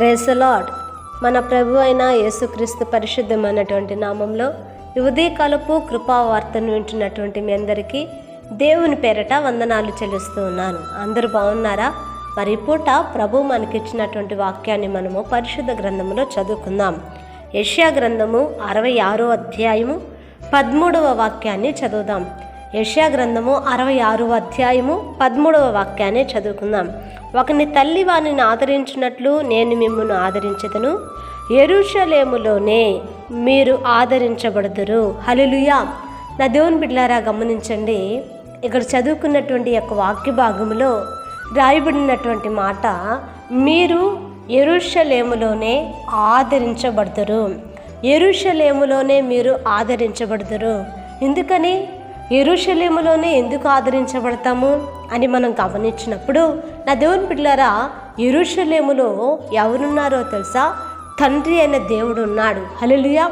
Praise the Lord మన ప్రభు అయిన యేసుక్రీస్తు పరిశుద్ధమైనటువంటి నామంలో ఈ ఉదయకాలపు కృపావార్తను వింటున్నటువంటి మీ అందరికీ దేవుని పేరట వందనాలు చెల్లిస్తూ ఉన్నాను. అందరూ బాగున్నారా? మరి పూట ప్రభు మనకిచ్చినటువంటి వాక్యాన్ని మనము పరిశుద్ధ గ్రంథంలో చదువుకుందాం. యష్యా గ్రంథము అరవై ఆరో అధ్యాయము పదమూడవ వాక్యాన్ని చదువుదాం. యష్యా గ్రంథము అరవై ఆరవ అధ్యాయము పదమూడవ వాక్యాన్ని చదువుకుందాం. ఒకని తల్లి వానిని ఆదరించినట్లు నేను మిమ్మల్ని ఆదరించదను. ఎరుషలేములోనే మీరు ఆదరించబడదురు. హలిలుయా నా దేవుని బిడ్లారా గమనించండి. ఇక్కడ చదువుకున్నటువంటి యొక్క వాక్య భాగంలో రాయబడినటువంటి మాట మీరు ఎరుషలేములోనే ఆదరించబడతారు ఎరుషలేములోనే మీరు ఆదరించబడతారు ఎందుకని? ఎరుషలేములోనే ఎందుకు ఆదరించబడతాము అని మనం గమనించినప్పుడు నా దేవుని పిల్లరా ఎరుషలేములో ఎవరున్నారో తెలుసా? తండ్రి అయిన దేవుడు ఉన్నాడు. హలలుయా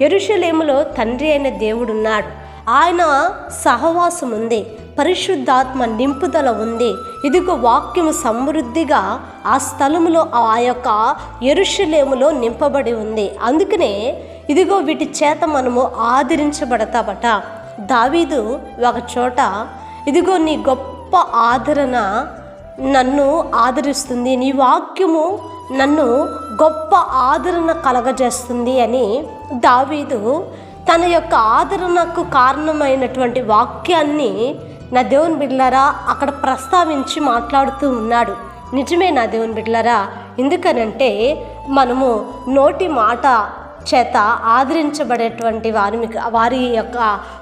ఎరుషలేములో తండ్రి అయిన దేవుడు ఉన్నాడు. ఆయన సహవాసం ఉంది పరిశుద్ధాత్మ నింపుదల ఉంది. ఇదిగో వాక్యము సమృద్ధిగా ఆ స్థలములో ఆ యొక్క ఎరుషలేములో నింపబడి ఉంది. అందుకనే ఇదిగో వీటి చేత మనము ఆదరించబడతామట. దావీదు ఒక చోట ఇదిగో నీ గొప్ప ఆదరణ నన్ను ఆదరిస్తుంది నీ వాక్యము నన్ను గొప్ప ఆదరణ కలగజేస్తుంది అని దావీదు తన యొక్క ఆదరణకు కారణమైనటువంటి వాక్యాన్ని నా దేవుని బిడ్డలారా అక్కడ ప్రస్తావించి మాట్లాడుతూ ఉన్నాడు. నిజమే నా దేవుని బిడ్డలారా ఎందుకనంటే మనము నోటి మాట చేత ఆదరించబడేటువంటి వారి వారి యొక్క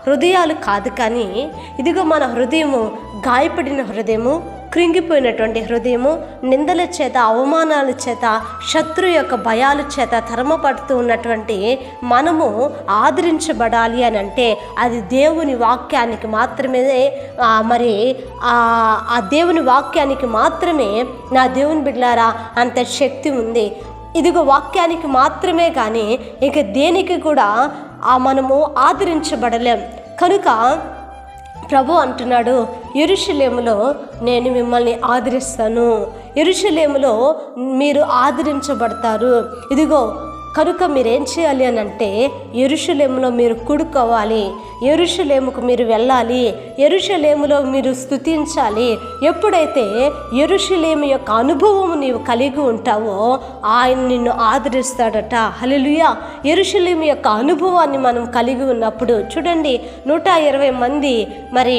హృదయాలు కాదు కానీ ఇదిగో మన హృదయము గాయపడిన హృదయము కృంగిపోయినటువంటి హృదయము నిందల చేత అవమానాల చేత శత్రు యొక్క భయాల చేత తరమపడుతూ ఉన్నటువంటి మనము ఆదరించబడాలి అని అంటే అది దేవుని వాక్యానికి మాత్రమే మరి ఆ ఆ దేవుని వాక్యానికి మాత్రమే నా దేవుని బిడ్లారా అంత శక్తి ఉంది. ఇదిగో వాక్యానికి మాత్రమే కానీ ఇక దేనికి కూడా ఆ మనము ఆదరించబడలేం. కనుక ప్రభు అంటున్నాడు ఎరుషులేములో నేను మిమ్మల్ని ఆదరిస్తాను. ఎరుషులేములో మీరు ఆదరించబడతారు. ఇదిగో కనుక మీరేం చేయాలి అని అంటే ఎరుషులేములో మీరు కుడుకోవాలి ఎరుషులేముకు మీరు వెళ్ళాలి ఎరుషులేములో మీరు స్తుతించాలి ఎప్పుడైతే ఎరుషులేము యొక్క అనుభవం నీవు కలిగి ఉంటావో ఆయన నిన్ను ఆదరిస్తాడట. హలలుయా ఎరుషులేము యొక్క అనుభవాన్ని మనం కలిగి ఉన్నప్పుడు చూడండి నూట ఇరవై మంది మరి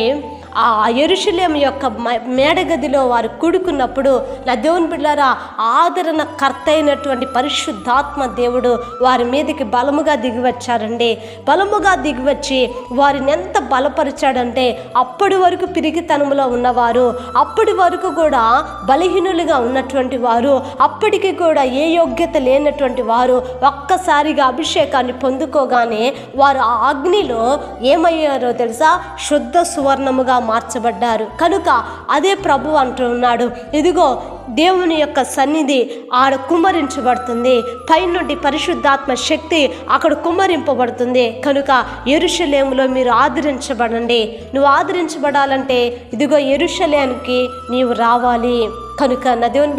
ఆ ఎరుషులేం యొక్క మ- మేడగదిలో వారు కూడుకున్నప్పుడు నా దేవుని బిడ్డారా ఆదరణ కర్త అయినటువంటి పరిశుద్ధాత్మ దేవుడు వారి మీదకి బలముగా దిగివచ్చారండి. బలముగా దిగివచ్చి వారిని ఎంత బలపరిచాడంటే అప్పటి వరకు పిరిగితనములో ఉన్నవారు అప్పటి వరకు కూడా బలహీనులుగా ఉన్నటువంటి వారు అప్పటికి కూడా ఏ యోగ్యత లేనటువంటి వారు ఒక్కసారిగా అభిషేకాన్ని పొందుకోగానే వారు ఆ అగ్నిలో ఏమయ్యారో తెలుసా? శుద్ధ సువర్ణముగా మార్చబడ్డారు. కనుక అదే ప్రభు అంటున్నాడు ఇదిగో దేవుని యొక్క సన్నిధి ఆడ కుమ్మరించబడుతుంది. పైనుండి పరిశుద్ధాత్మ శక్తి అక్కడ కుమ్మరింపబడుతుంది. కనుక ఎరుషలేములో మీరు ఆదరించబడండి. నువ్వు ఆదరించబడాలంటే ఇదిగో ఎరుషలేనికి నీవు రావాలి. కనుక నా దేవుని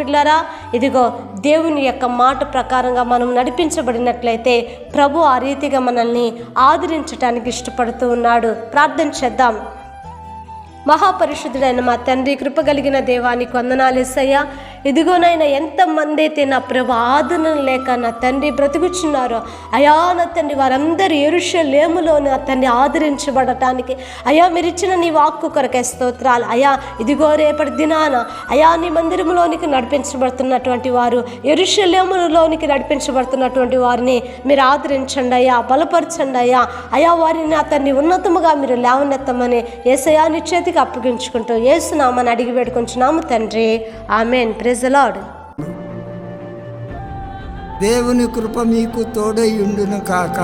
ఇదిగో దేవుని యొక్క మాట ప్రకారంగా మనం నడిపించబడినట్లయితే ప్రభు ఆ రీతిగా మనల్ని ఆదరించడానికి ఇష్టపడుతూ ఉన్నాడు. ప్రార్థన చేద్దాం. మహాపరిశుద్ధుడైన మా తండ్రి కృప కలిగిన దేవానికి వందనాలు ఎస్సయ్యా ఇదిగోనైనా ఎంతమంది అయితే నా ప్రభు ఆదరణ లేక నా తండ్రి బ్రతుకుచున్నారో అయా నా తండ్రి వారందరూ ఎరుషలేములో నా తండ్రి ఆదరించబడటానికి అయా మీరు ఇచ్చిన నీ వాక్కు కొరకే స్తోత్రాలు. అయా ఇదిగో రేపటి దినాన అయా నీ మందిరంలోనికి నడిపించబడుతున్నటువంటి వారు ఎరుషలేములోనికి నడిపించబడుతున్నటువంటి వారిని మీరు ఆదరించండి అయ్యా బలపరచండి అయ్యా. అయా వారిని అతన్ని ఉన్నతముగా మీరు లేవనెత్తమని ఏసయా నిశ్చేతికి అప్పగించుకుంటూ ఏసునామని అడిగి పెట్టుకుంటున్నాము తండ్రి. ఆమెన్. ప్రెజలాడ్ దేవుని కృప మీకు తోడై ఉండును కాక.